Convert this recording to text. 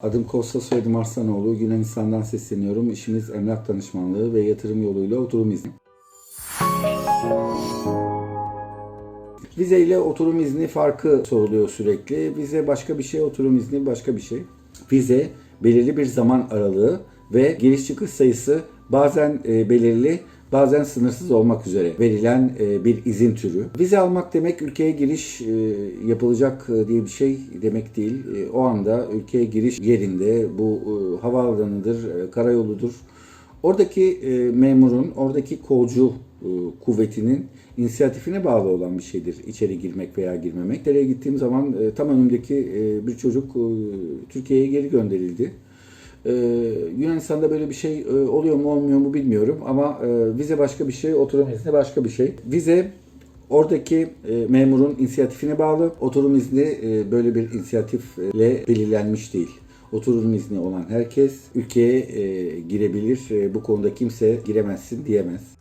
Adım Kosta, soyadım Arslanoğlu. Yunanistan'dan sesleniyorum. İşimiz emlak danışmanlığı ve yatırım yoluyla oturum izni. Vize ile oturum izni farkı soruluyor sürekli. Vize başka bir şey, oturum izni başka bir şey. Vize belirli bir zaman aralığı ve giriş çıkış sayısı bazen e, belirli, bazen sınırsız olmak üzere verilen e, bir izin türü. Vize almak demek ülkeye giriş e, yapılacak e, diye bir şey demek değil. O anda ülkeye giriş yerinde bu havaalanıdır, karayoludur. Oradaki memurun, oradaki kolcu kuvvetinin inisiyatifine bağlı olan bir şeydir içeri girmek veya girmemek. Nereye gittiğim zaman tam önümdeki bir çocuk Türkiye'ye geri gönderildi. E, Yunanistan'da böyle bir şey e, oluyor mu olmuyor mu bilmiyorum ama e, vize başka bir şey, oturum izni başka bir şey. Vize oradaki e, memurun inisiyatifine bağlı. Oturum izni e, böyle bir inisiyatifle belirlenmiş değil. Oturum izni olan herkes ülkeye e, girebilir. E, bu konuda kimse giremezsin diyemez.